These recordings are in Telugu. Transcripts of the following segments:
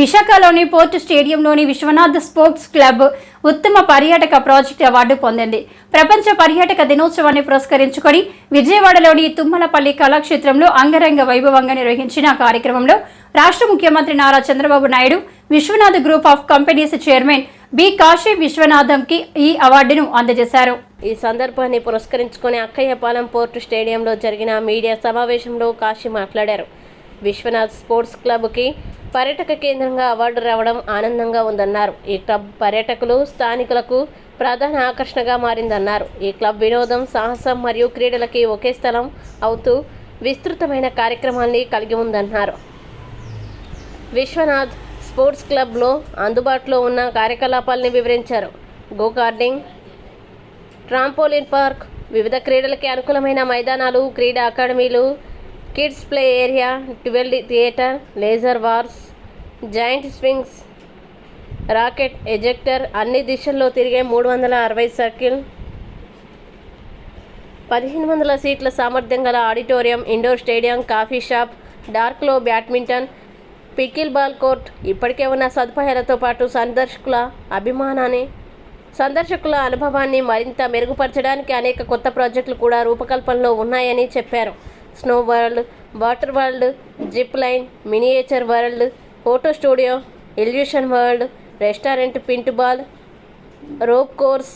విశాఖలోని పోర్టు స్టేడియంలోని విశ్వనాథ్ స్పోర్ట్స్ క్లబ్ ఉత్తమ పర్యాటక ప్రాజెక్ట్ అవార్డు పొందింది. ప్రపంచ పర్యాటక దినోత్సవాన్ని పురస్కరించుకొని విజయవాడలోని తుమ్మలపల్లి కళాక్షేత్రంలో అంగరంగ వైభవంగా నిర్వహించిన కార్యక్రమంలో రాష్ట్ర ముఖ్యమంత్రి Nara Chandrababu Naidu Vishwanath group of companies chairman B Kashi విశ్వనాథంకి ఈ అవార్డును అందజేశారు. ఈ సందర్భాన్ని పురస్కరించుకొని అక్కయ్యపాలెం పోర్టు స్టేడియంలో జరిగిన మీడియా సమావేశంలో కాశీ మాట్లాడారు. విశ్వనాథ్ స్పోర్ట్స్ క్లబ్కి పర్యాటక కేంద్రంగా అవార్డు రావడం ఆనందంగా ఉందన్నారు. ఈ క్లబ్ పర్యాటకులు స్థానికులకు ప్రధాన ఆకర్షణగా మారిందన్నారు. ఈ క్లబ్ వినోదం సాహసం మరియు క్రీడలకి ఒకే స్థలం అవుతూ విస్తృతమైన కార్యక్రమాల్ని కలిగి ఉందన్నారు. విశ్వనాథ్ స్పోర్ట్స్ క్లబ్లో అందుబాటులో ఉన్న కార్యకలాపాల్ని వివరించారు. గో కార్డింగ్ ట్రాంపోలిన్ పార్క్ వివిధ క్రీడలకి అనుకూలమైన మైదానాలు క్రీడా అకాడమీలు kids play area twelve theatre laser wars giant swings rocket ejector అన్ని దిశల్లో తిరిగే మూడు వందల అరవై సర్కిల్ పదిహేను వందల సీట్ల సామర్థ్యం గల auditorium indoor stadium coffee shop డార్క్లో badminton pickle ball court ఇప్పటికే ఉన్న సదుపాయాలతో పాటు సందర్శకుల అభిమానాన్ని సందర్శకుల అనుభవాన్ని మరింత మెరుగుపరచడానికి అనేక కొత్త ప్రాజెక్టులు కూడా రూపకల్పనలో ఉన్నాయని చెప్పారు. Snow world water world zip line miniature world photo studio illusion world restaurant paint ball rope course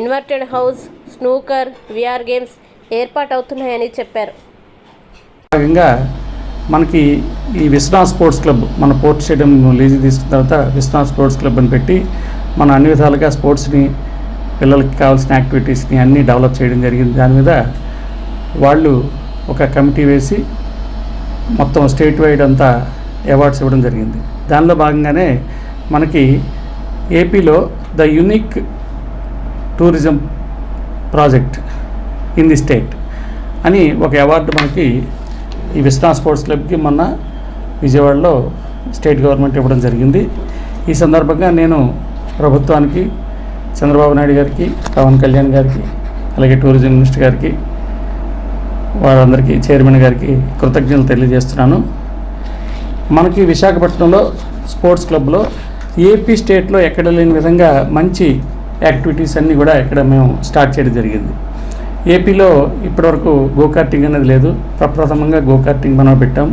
inverted house snooker VR games ఏర్పాటవుతున్నాయని చెప్పారు. భాగంగా మనకి ఈ విశ్వనాథ్ స్పోర్ట్స్ క్లబ్ మన పోర్ట్ స్టేడియం లీజు తీసుకున్న తర్వాత విశ్వనాథ్ స్పోర్ట్స్ క్లబ్ అని పెట్టి మన అన్ని విధాలుగా స్పోర్ట్స్ని పిల్లలకి కావాల్సిన యాక్టివిటీస్ని అన్నీ డెవలప్ చేయడం జరిగింది. దాని మీద వాళ్ళు ఒక కమిటీ వేసి మొత్తం స్టేట్ వైడ్ అంతా అవార్డ్స్ ఇవ్వడం జరిగింది. దానిలో భాగంగానే మనకి ఏపీలో the unique tourism project in the state అని ఒక అవార్డు మనకి ఈ విశ్వనా స్పోర్ట్స్ క్లబ్కి మొన్న విజయవాడలో స్టేట్ గవర్నమెంట్ ఇవ్వడం జరిగింది. ఈ సందర్భంగా నేను ప్రభుత్వానికి చంద్రబాబు నాయుడు గారికి పవన్ కళ్యాణ్ గారికి అలాగే టూరిజం మినిస్టర్ గారికి వారందరికీ చైర్మన్ గారికి కృతజ్ఞతలు తెలియజేస్తున్నాను. మనకి విశాఖపట్నంలో స్పోర్ట్స్ క్లబ్లో ఏపీ స్టేట్లో ఎక్కడ లేని విధంగా మంచి యాక్టివిటీస్ అన్నీ కూడా ఇక్కడ మేము స్టార్ట్ చేయడం జరిగింది. ఏపీలో ఇప్పటివరకు గోకార్టింగ్ అనేది లేదు. ప్రప్రథమంగా గోకార్టింగ్ మనం పెట్టాం.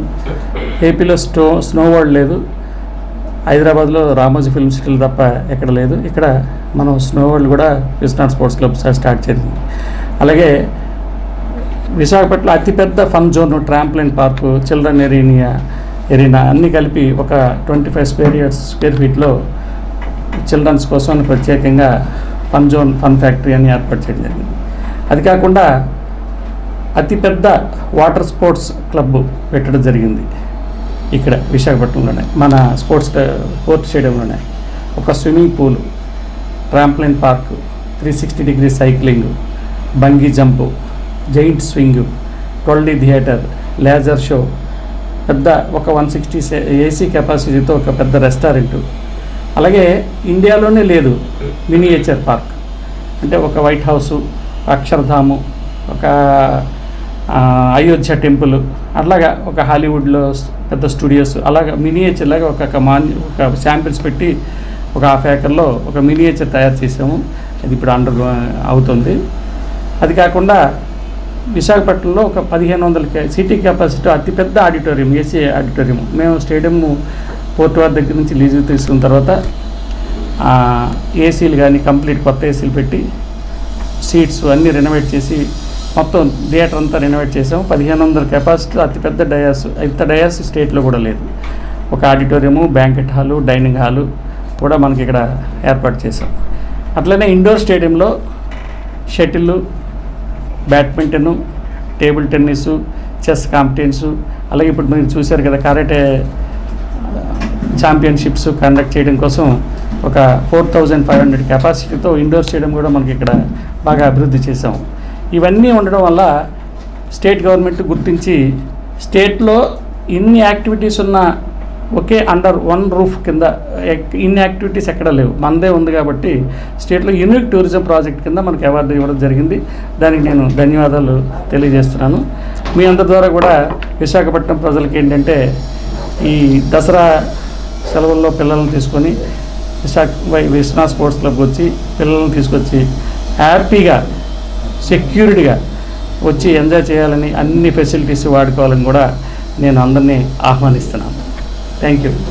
ఏపీలో స్టో స్నో వరల్డ్ లేదు. హైదరాబాద్లో రామోజీ ఫిల్మ్ సిటీలు తప్ప ఎక్కడ లేదు. ఇక్కడ మనం స్నో వరల్డ్ కూడా విశ్వనాథ్ స్పోర్ట్స్ క్లబ్ స్టార్ట్ చేసింది. అలాగే విశాఖపట్నంలో అతిపెద్ద fun zone trampoline park children ఎరీనియా arena అన్నీ కలిపి ఒక twenty five square years square ఫీట్లో children's కోసం ప్రత్యేకంగా ఫన్ జోన్ ఫన్ ఫ్యాక్టరీ అని ఏర్పాటు చేయడం జరిగింది. అది కాకుండా అతిపెద్ద వాటర్ స్పోర్ట్స్ క్లబ్ పెట్టడం జరిగింది ఇక్కడ విశాఖపట్నంలోనే మన స్పోర్ట్స్ స్పోర్ట్స్ స్టేడియంలోనే. ఒక swimming pool trampoline park three sixty degree cycling bungee jump giant swing twelve D theatre laser show పెద్ద ఒక వన్ సిక్స్టీ ఏసీ కెపాసిటీతో ఒక పెద్ద రెస్టారెంట్. అలాగే ఇండియాలోనే లేదు మినియేచర్ పార్క్. అంటే ఒక వైట్ హౌసు అక్షరధాము ఒక అయోధ్య టెంపుల్ అట్లాగా ఒక హాలీవుడ్లో పెద్ద స్టూడియోస్ అలాగా మినియేచర్ లాగా ఒక ఒక మాన్ ఒక శాంపిల్స్ పెట్టి ఒక హాఫ్ ఏకర్లో ఒక మినియేచర్ తయారు చేసాము. అది ఇప్పుడు అండర్ అవుతుంది. అది కాకుండా విశాఖపట్నంలో ఒక పదిహేను వందల సిటీ కెపాసిటీ అతిపెద్ద ఆడిటోరియం ఏసీ ఆడిటోరియం. మేము స్టేడియం పోర్ట్ వారి దగ్గర నుంచి లీజు తీసుకున్న తర్వాత ఏసీలు కానీ కంప్లీట్ కొత్త ఏసీలు పెట్టి సీట్స్ అన్నీ రెనోవేట్ చేసి మొత్తం థియేటర్ అంతా రెనోవేట్ చేసాము. పదిహేను వందల కెపాసిటీ అతిపెద్ద డయాస్ ఇంత డయాస్ స్టేట్లో కూడా లేదు. ఒక auditorium banquet hall dining hall కూడా మనకి ఇక్కడ ఏర్పాటు చేసాం అట్లనే ఇండోర్ స్టేడియంలో shuttle badminton table tennis chess competitions అలాగే ఇప్పుడు మీరు చూశారు కదా కరాటే ఛాంపియన్షిప్స్ కండక్ట్ చేయడం కోసం ఒక ఫోర్ థౌజండ్ ఫైవ్ హండ్రెడ్ కెపాసిటీతో ఇండోర్ స్టేడియం కూడా మనకి ఇక్కడ బాగా అభివృద్ధి చేసాం ఇవన్నీ ఉండడం వల్ల స్టేట్ గవర్నమెంట్ గుర్తించి స్టేట్లో ఇన్ని యాక్టివిటీస్ ఉన్న ఒకే అండర్ వన్ రూఫ్ కింద ఇన్ యాక్టివిటీస్ ఎక్కడ లేవు. మనదే ఉంది కాబట్టి స్టేట్లో యూనిక్ టూరిజం ప్రాజెక్ట్ కింద మనకు అవార్డు ఇవ్వడం జరిగింది. దానికి నేను ధన్యవాదాలు తెలియజేస్తున్నాను. మీ అందరి ద్వారా కూడా విశాఖపట్నం ప్రజలకి ఏంటంటే ఈ దసరా సెలవుల్లో పిల్లల్ని తీసుకొని విశాఖ వై- విశ్వనాథ్ స్పోర్ట్స్ క్లబ్కి వచ్చి పిల్లల్ని తీసుకొచ్చి హ్యాపీగా సెక్యూరిటీగా వచ్చి ఎంజాయ్ చేయాలని అన్ని ఫెసిలిటీస్ వాడుకోవాలని కూడా నేను అందరినీ ఆహ్వానిస్తున్నాను. Thank you.